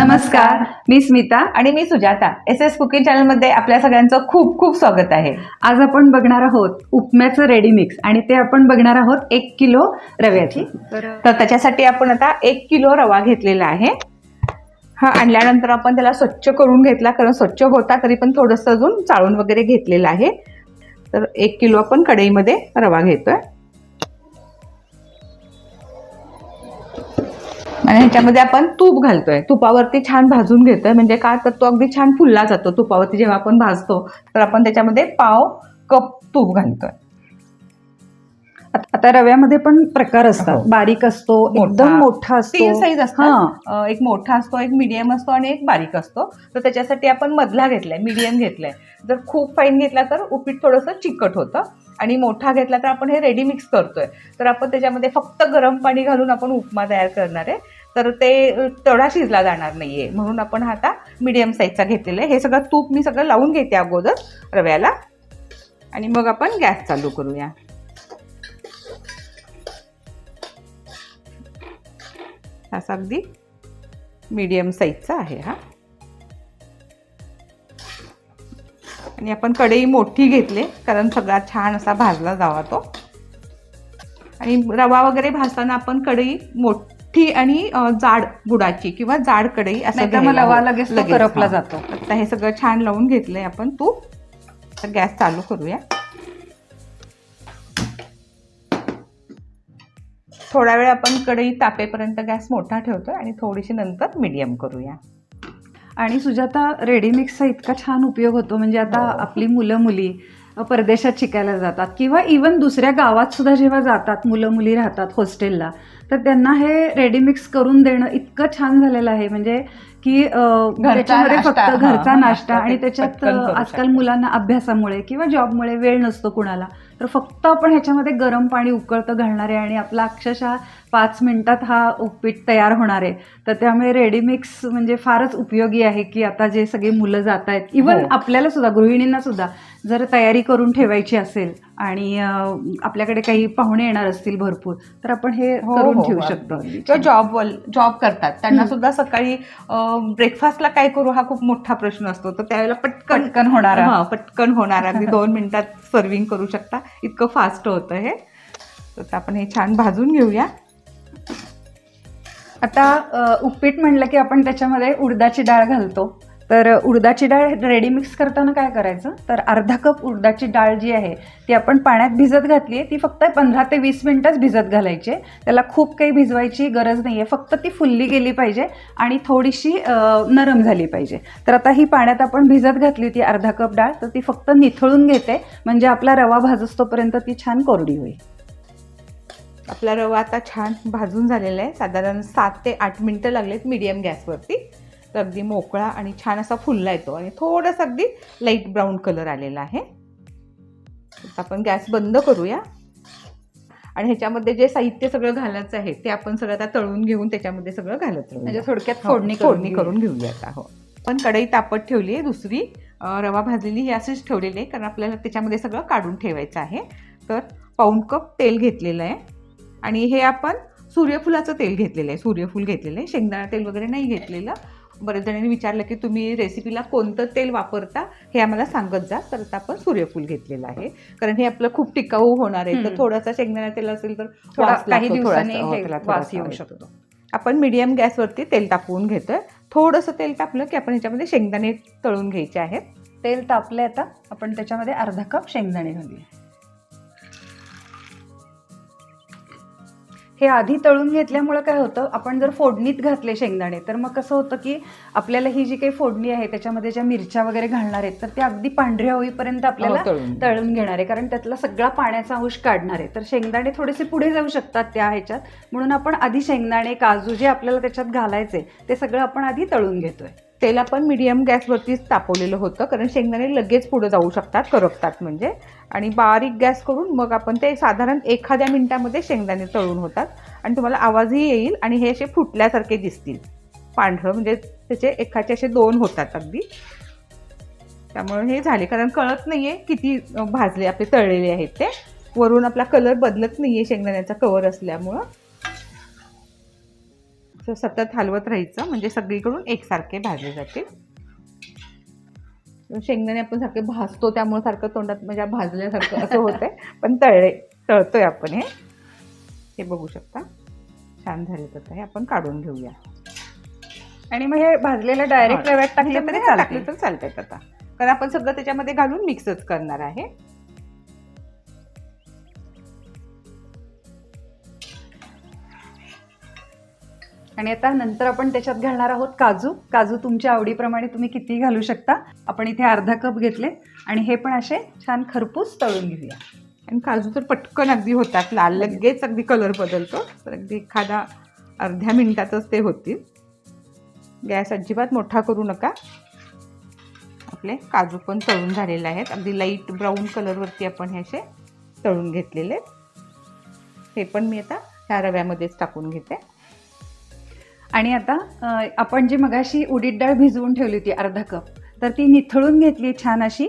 नमस्कार. मी स्मिता आणि मी सुजाता. एस एस कुकिंग चॅनलमध्ये आपल्या सगळ्यांचं खूप खूप स्वागत आहे. आज आपण बघणार आहोत उपम्याचं रेडी मिक्स आणि ते आपण बघणार आहोत एक किलो रव्याची. तर तर त्याच्यासाठी आपण आता एक किलो रवा घेतलेला आहे. हा आणल्यानंतर आपण त्याला स्वच्छ करून घेतला कारण स्वच्छ होता तरी पण थोडंसं अजून चाळून वगैरे घेतलेलं आहे. तर एक किलो आपण कढईमध्ये रवा घेतोय. आणि ह्याच्यामध्ये आपण तूप घालतोय. तुपावरती छान भाजून घेतोय. म्हणजे का तर तो अगदी छान फुलला जातो. तुपावरती जेव्हा आपण भाजतो तर आपण त्याच्यामध्ये पाव कप तूप घालतोय. आत- रव्यामध्ये पण प्रकार असतात. हो. बारीक असतो. एकदम मोठा असतो. तीन साईज हा. असतात अं, एक मोठा असतो एक मीडियम असतो आणि एक बारीक असतो. तर त्याच्यासाठी आपण मधला घेतलाय मीडियम घेतलाय. जर खूप फाईन घेतला तर उपीट थोडंसं चिकट होतं. आणि मोठा घेतला तर आपण हे रेडी मिक्स करतोय. तर आपण त्याच्यामध्ये फक्त गरम पाणी घालून आपण उपमा तयार करणार आहे. तर ते तडा तेवढा शिजला जाणार नाही आहे म्हणून आपण हा आता मीडियम साईजचा घेतलेला आहे. हे सगळं तूप मी सगळं लावून घेते अगोदर रव्याला. आणि मग आपण गॅस चालू करूया. असा अगदी मीडियम साईजचा आहे हा. आणि आपण कढई मोठी घेतले कारण सगळा छान असा भाजला जावा तो. आणि रवा वगैरे भाजताना आपण कढई मोठी आणि अ, जाड बुडाची किंवा जाड कढई असं. लगेच करपला. जातो. आता हे सगळं छान लावून घेतलंय आपण तूप तर गॅस चालू करूया थोडा वेळ आपण कढई तापेपर्यंत गॅस मोठा ठेवतोय आणि थोडीशी नंतर मीडियम करूया आणि सुजाता रेडी मिक्सचा इतका छान उपयोग होतो म्हणजे आता हो. आपली मुलं मुली परदेशात शिकायला जातात किंवा इवन दुसऱ्या गावात सुद्धा जेव्हा जातात मुलं मुली राहतात हॉस्टेलला तर त्यांना हे रेडी मिक्स करून देणं इतकं छान झालेलं आहे. म्हणजे की त्याच्यामध्ये फक्त घरचा नाश्ता आणि त्याच्यात आजकाल. मुलांना अभ्यासामुळे किंवा जॉबमुळे वेळ नसतो कुणाला तर फक्त आपण ह्याच्यामध्ये गरम पाणी उकळतं घालणार आहे आणि आपला अक्षरशः पाच मिनिटात हा उपीट तयार होणार आहे तर त्यामुळे रेडी मिक्स म्हणजे फारच उपयोगी आहे की आता जे सगळे मुलं जात आहेत इवन हो. आपल्याला सुद्धा गृहिणींना सुद्धा जर तयारी करून ठेवायची असेल आणि आपल्याकडे काही पाहुणे येणार असतील भरपूर तर आपण हे हो, करून हो, ठेवू हो, शकतो. किंवा जॉब जॉब करतात. त्यांना. सुद्धा सकाळी ब्रेकफास्टला काय करू हा खूप मोठा प्रश्न असतो. तर त्यावेळेला पटकन पटकन होणारा. हा, पटकन होणार. अगदी दोन मिनिटात सर्विंग करू शकता. इतकं फास्ट होतं हे. तर आपण हे छान भाजून घेऊया. आता उपीट म्हणलं की आपण त्याच्यामध्ये उडदाची डाळ घालतो. तर उडदाची डाळ रेडी मिक्स करताना काय करायचं? तर अर्धा कप उडदाची डाळ जी आहे ती आपण पाण्यात भिजत घातली आहे. ती फक्त पंधरा ते वीस मिनटंच भिजत घालायची आहे. त्याला खूप काही भिजवायची गरज नाही आहे फक्त ती फुलली गेली पाहिजे आणि थोडीशी नरम झाली पाहिजे. तर आता ही पाण्यात आपण भिजत घातली ती अर्धा कप डाळ तर ती फक्त निथळून घेते. म्हणजे आपला रवा भाजस्तोपर्यंत ती छान कोरडी होईल. आपला रवा आता छान भाजून झालेला आहे. साधारण सात ते आठ मिनटं लागलेत मीडियम गॅसवरती. तर अगदी मोकळा आणि छान असा फुलला येतो. आणि थोडंसं अगदी लाइट ब्राऊन कलर आलेला आहे. आपण गॅस बंद करूया. आणि ह्याच्यामध्ये जे साहित्य सगळं घालायचं आहे ते आपण सगळं आता तळून घेऊन त्याच्यामध्ये सगळं घालत म्हणजे थोडक्यात हो, फोडणी फोडणी करून घेऊया. आता हो. पण कढई तापत ठेवली आहे दुसरी रवा भाजलेली ही अशीच ठेवलेली आहे कारण आपल्याला त्याच्यामध्ये सगळं काढून ठेवायचं आहे. तर पाऊण कप तेल घेतलेलं आहे. आणि हे आपण सूर्यफुलाचं तेल घेतलेलं आहे सूर्यफूल घेतलेलं आहे. शेंगदाणा तेल वगैरे नाही घेतलेलं. बरेच जणांनी विचारलं की तुम्ही रेसिपीला कोणतं तेल वापरता हे आम्हाला सांगत जा. तर आता आपण सूर्यफूल घेतलेलं आहे. कारण हे आपलं खूप टिकाऊ होणार आहे. तर. थोडासा शेंगदाणा तेल असेल तर काही दिवसांनी. हो, येऊ. शकतो. आपण मीडियम गॅसवरती तेल तापवून घेतोय. थोडंसं तेल तापलं की आपण ह्याच्यामध्ये शेंगदाणे तळून घ्यायचे आहेत. तेल तापले आता. आपण त्याच्यामध्ये अर्धा कप शेंगदाणे घालूया. हे आधी तळून घेतल्यामुळं काय होतं आपण जर फोडणीत घातले शेंगदाणे तर मग कसं होतं की आपल्याला ही जी काही फोडणी आहे त्याच्यामध्ये ज्या मिरच्या वगैरे घालणार आहेत तर त्या अगदी पांढऱ्या होईपर्यंत आपल्याला हो, तळून. तळून घेणार आहे. कारण त्यातला सगळा पाण्याचा अंश काढणार आहे. तर शेंगदाणे थोडेसे पुढे जाऊ शकतात त्या ह्याच्यात. म्हणून आपण आधी शेंगदाणे काजू जे आपल्याला त्याच्यात घालायचे ते सगळं आपण आधी तळून घेतोय. तेल आपण मीडियम गॅसवरतीच तापवलेलं होतं कारण शेंगदाणे लगेच पुढे जाऊ शकतात करपतात म्हणजे. आणि बारीक गॅस करून मग आपण ते साधारण एखाद्या मिनिटामध्ये शेंगदाणे तळून होतात. आणि तुम्हाला आवाजही येईल आणि हे असे फुटल्यासारखे दिसतील. पांढरं म्हणजे त्याचे एकाचे असे दोन होतात अगदी. त्यामुळे हे झाले कारण कळत नाही आहे किती भाजले आपले तळलेले आहेत ते. वरून आपला कलर बदलत नाही आहे शेंगदाण्याचा कवर असल्यामुळं. असं सतत हलवत राहायचं. म्हणजे सगळीकडून एकसारखे भाजले जातील. शेंगदाणे आपण सारखे भाजतो त्यामुळे सारखं तोंडात म्हणजे भाजल्यासारखं असं होतंय. पण तळले तळतोय आपण हे. हे बघू शकता. छान झाले तर हे आपण काढून घेऊया. आणि मग हे भाजलेलं डायरेक्ट. रव्यात टाकले तरी चालते तर चालतात आता. कारण आपण सगळं त्याच्यामध्ये घालून मिक्सच करणार आहे. आणि आता नंतर आपण त्याच्यात घालणार आहोत काजू. काजू तुमच्या आवडीप्रमाणे तुम्ही किती घालू शकता? आपण इथे अर्धा कप घेतले. आणि हे पण असे छान खरपूस तळून घेऊया. आणि काजू तर पटकन अगदी होतात. लाल लगेच अगदी कलर बदलतो. तर अगदी एखादा अर्ध्या मिनिटातच ते होतील. गॅस अजिबात मोठा करू नका. आपले काजू पण तळून झालेले आहेत. अगदी लाइट ब्राऊन कलरवरती आपण हे असे तळून घेतलेले हे पण मी आता ह्या रव्यामध्येच टाकून घेते. आणि आता आपण जी मगाशी उडीद डाळ भिजवून ठेवली होती अर्धा कप तर ती निथळून घेतली छान अशी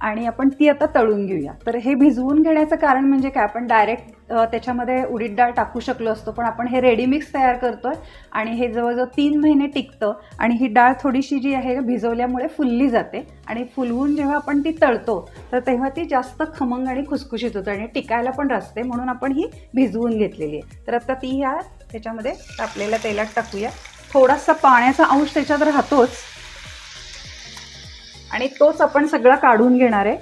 आणि आपण ती आता तळून घेऊया. तर हे भिजवून घेण्याचं कारण म्हणजे काय? आपण डायरेक्ट त्याच्यामध्ये उडीद डाळ टाकू शकलो असतो पण आपण हे रेडी मिक्स तयार करतोय आणि हे जवळजवळ तीन महिने टिकतं आणि ही डाळ थोडीशी जी आहे भिजवल्यामुळे फुलली जाते आणि फुलवून जेव्हा आपण ती तळतो तर तेव्हा ती जास्त खमंग आणि खुसखुशीत होतं आणि टिकायला पण रचते म्हणून आपण ही भिजवून घेतलेली आहे. तर आता ती ह्या त्याच्यामध्ये तापलेल्या तेलात टाकूया. थोडासा पाण्याचा अंश त्याच्यात राहतोच. आणि तोच आपण सगळा काढून घेणार आहे.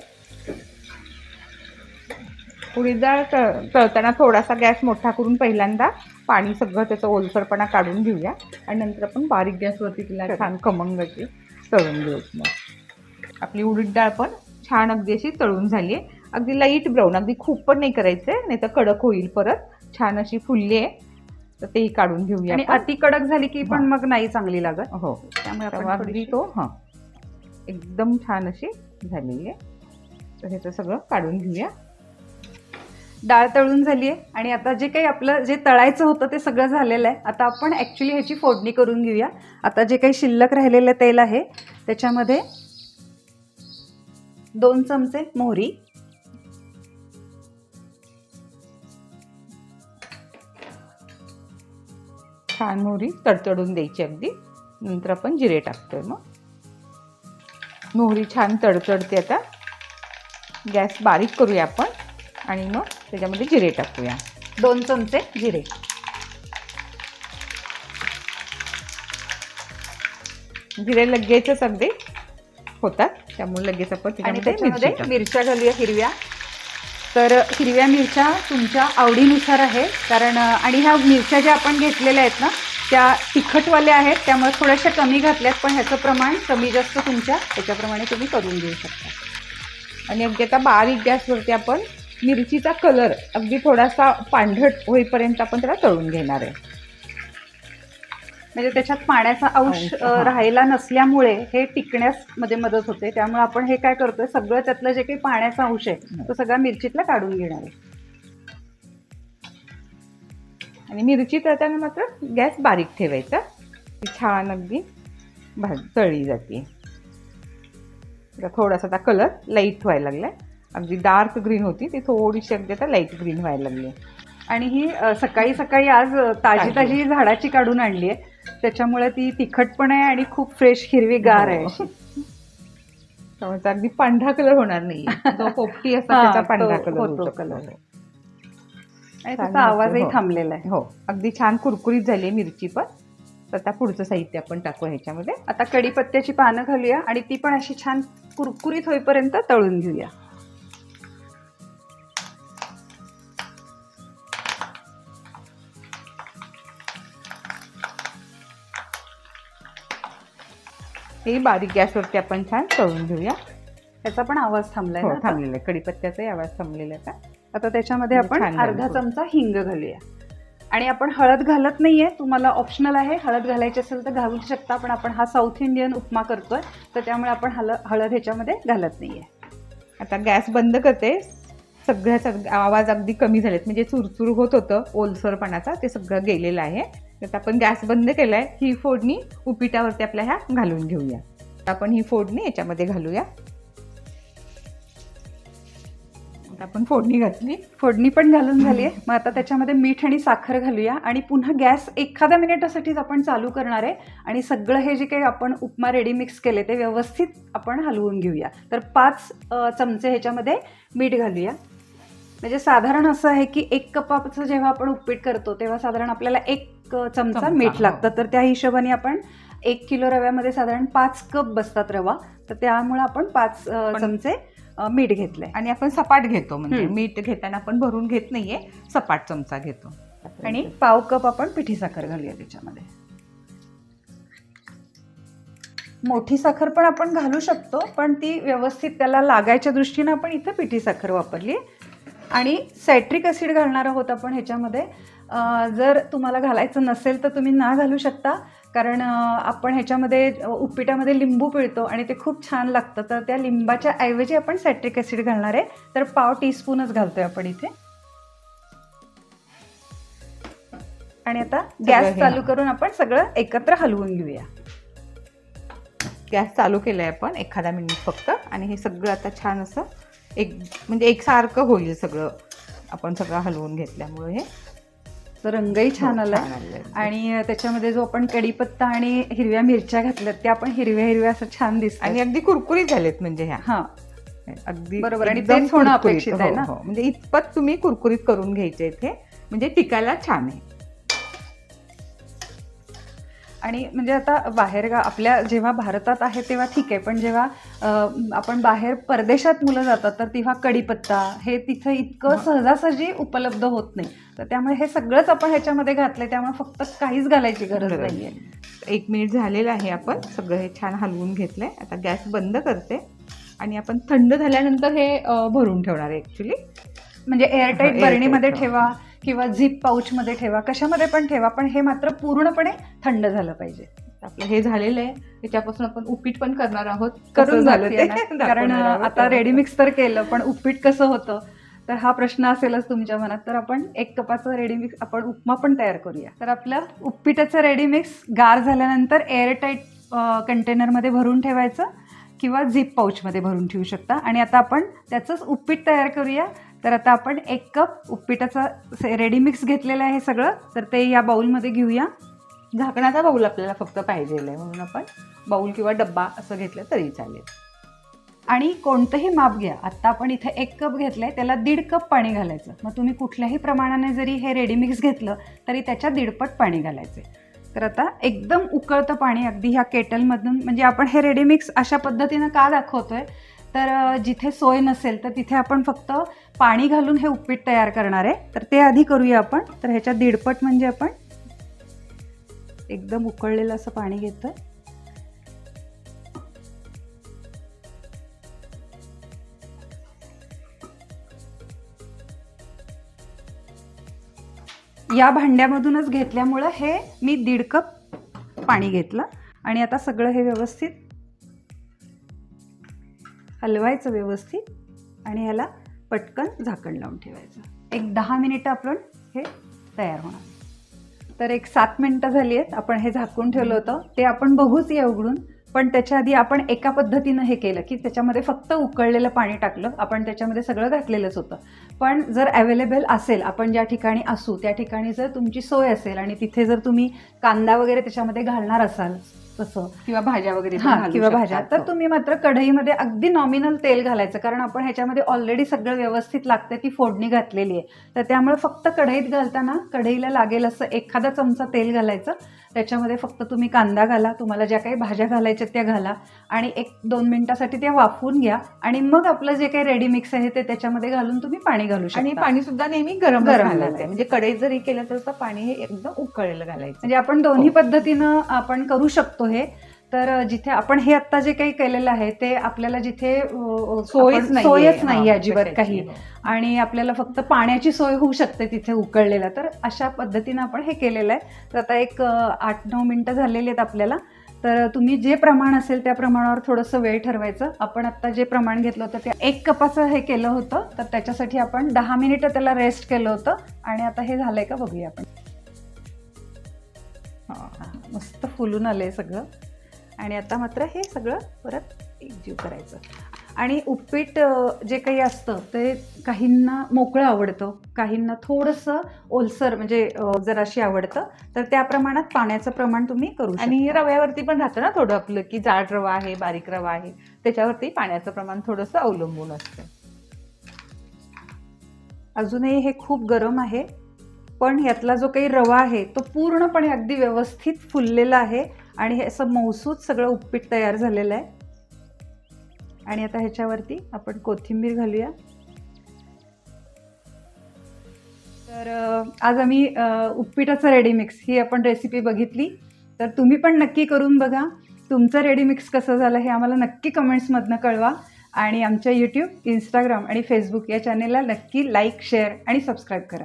उडीद डाळ तळ तळताना थोडासा गॅस मोठा करून पहिल्यांदा पाणी सगळं त्याचं ओलसरपणा काढून घेऊया. आणि नंतर आपण बारीक गॅसवरती तिला छान खमंग अशी तळून घेऊ. मग आपली उडीद डाळ पण छान अगदी अशी तळून झाली आहे. अगदी लाइट ब्राऊन अगदी खूप पण नाही करायचं आहे नाही तर कडक होईल परत. छान अशी फुलली आहे. तर तेही काढून घेऊया आणि. अति कडक झाली की पण. मग नाही चांगली लागत. हो. त्यामुळे आपण अगदी तो हां. एकदम छान अशी झालेली आहे. तर ह्याचं सगळं काढून घेऊया. डाळ तळून झाली आहे आणि आता जे काही आपलं जे तळायचं होतं ते सगळं झालेलं आहे. आता आपण ॲक्च्युली ह्याची फोडणी करून घेऊया. आता जे काही शिल्लक राहिलेलं तेल आहे त्याच्यामध्ये दोन चमचे मोहरी छान मोहरी तडतडून द्यायची अगदी. नंतर आपण जिरे टाकतोय मग. मोहरी छान तडतडते आता. गॅस बारीक करूया आपण आणि मग त्याच्यामध्ये जिरे टाकूया. दोन चमचे जिरे. जिरे लगेचच अगदी होतात. त्यामुळे लगेच आपण. मिरच्या घालूया हिरव्या. तर हिरव्या मिरच्या तुमच्या आवडीनुसार आहे कारण आणि ह्या मिरच्या ज्या आपण घेतलेल्या आहेत ना त्या तिखटवाल्या आहेत. त्यामुळे थोड्याशा कमी घातल्यात पण ह्याचं प्रमाण कमी जास्त तुमच्या त्याच्याप्रमाणे तुम्ही करून घेऊ शकता. आणि अगदी आता बारीक गॅसवरती आपण मिरचीचा कलर अगदी थोडासा पांढरट होईपर्यंत आपण त्याला तळून घेणार आहे. म्हणजे त्याच्यात पाण्याचा अंश हा. राहिला नसल्यामुळे हे टिकण्यास मध्ये मदत होते. त्यामुळे आपण हे काय करतोय सगळं त्यातलं जे काही पाण्याचा अंश आहे तो सगळा मिरचीतला काढून घेणार आहे. आणि मिरची तळताना मात्र गॅस बारीक ठेवायचा. छान अगदी भाज तळली जाते. थोडासा आता कलर लाइट व्हायला लागलाय. अगदी डार्क ग्रीन होती ती थोडीशी अगदी आता लाइट ग्रीन व्हायला लागली आणि ही सकाळी सकाळी आज ताजी. ताजी झाडाची काढून आणली आहे. त्याच्यामुळे ती तिखट पण आहे आणि खूप फ्रेश हिरवी गार आहे. हो. त्यामुळे अगदी पांढरा कलर होणार नाही जो पोपटी असतो हा, त्याचा पांढरा कलर. आणि छान त्याचा आवाजही हो. थांबलेला आहे. हो. अगदी छान कुरकुरीत झाली आहे मिरची पण. तर आता पुढचं साहित्य आपण टाकू ह्याच्यामध्ये. आता कढीपत्त्याची पानं घालूया आणि ती पण अशी छान कुरकुरीत होईपर्यंत तळून घेऊया. हे बारीक गॅसवरती आपण छान तळून घेऊया. त्याचा पण आवाज थांबलाय हो ना आता? थांबलेला आहे. कढीपत्त्याचाही आवाज थांबलेला आहे आता. आता त्याच्यामध्ये आपण छान. अर्धा चमचा हिंग घालूया. आणि आपण हळद घालत नाहीये तुम्हाला ऑप्शनल आहे. हळद घालायची असेल तर घालू शकता पण आपण हा साऊथ इंडियन उपमा करतोय तर त्यामुळे आपण हल हळद ह्याच्यामध्ये घालत नाहीये. आता गॅस बंद करते. सगळ्याच अग- आवाज अगदी कमी झालेत. म्हणजे चुरचूर होत होतं ओलसरपणाचा ते सगळं गेलेलं आहे. आता आपण गॅस बंद केलाय ही फोडणी उपिटावरती आपल्या ह्या घालून घेऊया. आपण ही फोडणी याच्यामध्ये घालूया. आता आपण फोडणी घातली. फोडणी पण घालून झाली आहे. मग आता त्याच्यामध्ये मीठ आणि साखर घालूया. आणि पुन्हा गॅस एखाद्या मिनिटासाठीच आपण चालू करणार आहे. आणि सगळं हे जे काही आपण उपमा रेडी मिक्स केले ते व्यवस्थित आपण हलवून घेऊया. तर पाच चमचे ह्याच्यामध्ये मीठ घालूया. म्हणजे साधारण असं आहे की एक कपाचं जेव्हा आपण उपीट करतो तेव्हा साधारण आपल्याला एक चमचा चमचा, मीठ हो. लागतं. तर त्या हिशोबाने आपण एक किलो रव्यामध्ये साधारण पाच कप बसतात रवा. तर त्यामुळे आपण पाच चमचे मीठ घेतलंय. आणि आपण सपाट घेतो म्हणजे. मीठ घेताना आपण भरून घेत नाहीये सपाट चमचा घेतो. आणि पाव कप आपण पिठी साखर घालूया त्याच्यामध्ये. मोठी साखर पण आपण घालू शकतो पण ती व्यवस्थित त्याला लागायच्या दृष्टीनं आपण इथं पिठी साखर वापरली आणि सायट्रिक ॲसिड घालणार आहोत आपण ह्याच्यामध्ये जर तुम्हाला घालायचं नसेल तर तुम्ही ना घालू शकता. कारण आपण ह्याच्यामध्ये उपीटामध्ये लिंबू पिळतो आणि ते खूप छान लागतं. तर त्या लिंबाच्या ऐवजी आपण सायट्रिक ॲसिड घालणार आहे. तर पाव टीस्पूनच घालतोय आपण इथे. आणि आता गॅस चालू करून आपण सगळं एकत्र हलवून घेऊया. गॅस चालू केलाय आपण एखादा मिनिट फक्त. आणि हे सगळं आता छान असं एक म्हणजे एकसारखं होईल सगळं. आपण सगळं हलवून घेतल्यामुळे हे. तर रंगही छान हो, आलंय. आणि त्याच्यामध्ये जो आपण कढीपत्ता आणि हिरव्या मिरच्या घातल्यात त्या पण हिरव्या हिरव्या असं छान दिसत आणि अगदी कुरकुरीत झालेत म्हणजे ह्या हा अगदी बरोबर, आणि तेच होणं. अपेक्षित आहे हो, ना? हो. म्हणजे इतपत तुम्ही कुरकुरीत करून घ्यायचे इथे म्हणजे टिकायला छान आहे आणि म्हणजे आता बाहेर गा आपल्या जेव्हा भारतात आहे तेव्हा ठीक आहे पण जेव्हा आपण बाहेर परदेशात मुलं जातात तर तेव्हा कढीपत्ता हे तिथं इतकं. सहजासहजी उपलब्ध होत नाही. तर त्यामुळे हे सगळंच आपण ह्याच्यामध्ये घातलंय त्यामुळे फक्त काहीच घालायची गरज गरज नाहीये. एक मिनिट झालेलं आहे आपण सगळं हे छान हलवून घेतलंय. आता गॅस बंद करते आणि आपण थंड झाल्यानंतर हे भरून ठेवणार आहे ऍक्च्युली म्हणजे एअरटाईट बरणीमध्ये ठेवा किंवा झिप पाऊचमध्ये ठेवा कशामध्ये पण ठेवा पण हे मात्र पूर्णपणे थंड झालं पाहिजे. आपलं हे झालेलं आहे. त्याच्यापासून आपण उपीट पण करणार आहोत. करून झालं ते. कारण. आता रेडी मिक्स तर केलं पण उपीट कसं होतं? तर हा प्रश्न असेलच तुमच्या मनात. तर आपण एक कपाचं रेडी मिक्स आपण उपमा पण तयार करूया. तर आपलं? उपीटाचं रेडी मिक्स गार झाल्यानंतर एअरटाईट कंटेनरमध्ये भरून ठेवायचं किंवा झिप पाऊचमध्ये भरून ठेवू शकता. आणि आता आपण त्याचंच उपीट तयार करूया. तर आता आपण एक कप उपीटाचं रेडी मिक्स घेतलेलं आहे सगळं. तर ते या बाउलमध्ये घेऊया. झाकणाचा बाऊल आपल्याला फक्त पाहिजे आहे म्हणून आपण बाऊल किंवा डब्बा असं घेतलं तरी चालेल. आणि कोणतंही माप घ्या. आत्ता आपण इथे एक कप घेतलंय त्याला दीड कप पाणी घालायचं. मग तुम्ही कुठल्याही प्रमाणाने जरी हे रेडी मिक्स घेतलं तरी त्याच्या दीडपट पाणी घालायचे तर आता एकदम उकळतं पाणी अगदी ह्या केटलमधून म्हणजे आपण हे रेडी मिक्स अशा पद्धतीनं का दाखवतोय? तर जिथे सोय नसेल तर तिथे आपण फक्त पाणी घालून हे उपीट तयार करणार आहे. तर ते आधी करूया आपण. तर ह्याच्या दीडपट म्हणजे आपण एकदम उकळलेलं असं पाणी घेतोय. या भांड्यामधूनच घेतल्यामुळं हे मी दीड कप पाणी घेतलं. आणि आता सगळं हे व्यवस्थित हलवायचं व्यवस्थित. आणि ह्याला पटकन झाकण लावून ठेवायचं. एक दहा मिनिटं आपण हे तयार होणार. तर एक सात मिनिटं झाली आहेत आपण हे झाकून ठेवलं होतं. ते आपण बघूच या उघडून. पण त्याच्या आधी आपण एका पद्धतीनं हे केलं की त्याच्यामध्ये फक्त उकळलेलं पाणी टाकलं. आपण त्याच्यामध्ये सगळं घातलेलंच होतं. पण जर अवेलेबल असेल आपण ज्या ठिकाणी असू त्या ठिकाणी जर तुमची सोय असेल आणि तिथे जर तुम्ही कांदा वगैरे त्याच्यामध्ये घालणार असाल तसं किंवा भाज्या वगैरे पण हा घालू किंवा शकतात. भाज्या तर हो. तुम्ही मात्र कढईमध्ये अगदी नॉमिनल तेल घालायचं कारण आपण ह्याच्यामध्ये ऑलरेडी सगळं व्यवस्थित लागते ती फोडणी घातलेली आहे तर त्यामुळे फक्त कढईत घालताना कढईला लागेल असं एखादा चमचा तेल घालायचं त्याच्यामध्ये फक्त तुम्ही कांदा घाला तुम्हाला ज्या काही भाज्या घालायच्या त्या घाला आणि एक दोन मिनिटासाठी त्या वाफवून घ्या आणि मग आपलं जे काही रेडी मिक्स आहे ते त्याच्यामध्ये घालून तुम्ही पाणी घालू शकता आणि पाणी सुद्धा नेहमी गरम गरम घालायचं घालायचं. म्हणजे कढईत जरी केलं तर पाणी हे एकदम उकळलेलं घालायचं म्हणजे आपण दोन्ही हो. पद्धतीनं आपण करू शकतो हे. तर जिथे आपण हे आता जे काही केलेलं आहे ते आपल्याला जिथे सोयच. सोयच नाही अजिबात कशाची. काही. आणि आपल्याला फक्त पाण्याची सोय होऊ शकते तिथे उकळलेला. तर अशा पद्धतीनं आपण हे केलेलं आहे. तर आता एक आठ नऊ मिनटं झालेली आहेत आपल्याला. तर तुम्ही जे प्रमाण असेल त्या प्रमाणावर थोडंसं वेळ ठरवायचं. आपण आत्ता जे प्रमाण घेतलं होतं ते एक कपाचं हे केलं होतं. तर त्याच्यासाठी आपण दहा मिनिटं त्याला रेस्ट केलं होतं. आणि आता हे झालंय का बघूया आपण. मस्त फुलून आलंय सगळं. आणि आता मात्र हे सगळं परत एकजीव करायचं. आणि उपीट अ, जे काही असतं ते काहींना मोकळं आवडतं काहींना थोडंसं ओलसर म्हणजे जराशी आवडतं तर त्या प्रमाणात पाण्याचं प्रमाण तुम्ही करू आणि. रव्यावरती पण राहतं ना थोडं आपलं की जाड रवा आहे बारीक रवा आहे त्याच्यावरती पाण्याचं प्रमाण थोडंसं अवलंबून असतं. अजूनही हे खूप गरम आहे. पण यातला जो काही रवा आहे तो पूर्णपणे अगदी व्यवस्थित फुललेला आहे आणि हे असं मौसूद सगळं उपपीट तयार झालेलं आहे. आणि आता ह्याच्यावरती आपण कोथिंबीर घालूया. तर आज आम्ही अ, रेडीमिक्स रेडी मिक्स ही आपण रेसिपी बघितली. तर तुम्ही पण नक्की करून बघा. तुमचं रेडी मिक्स कसं झालं हे आम्हाला नक्की कमेंट्समधनं कळवा. आणि आमच्या यूट्यूब इंस्टाग्राम आणि फेसबुक या चॅनेलला नक्की लाईक शेअर आणि सबस्क्राईब करा.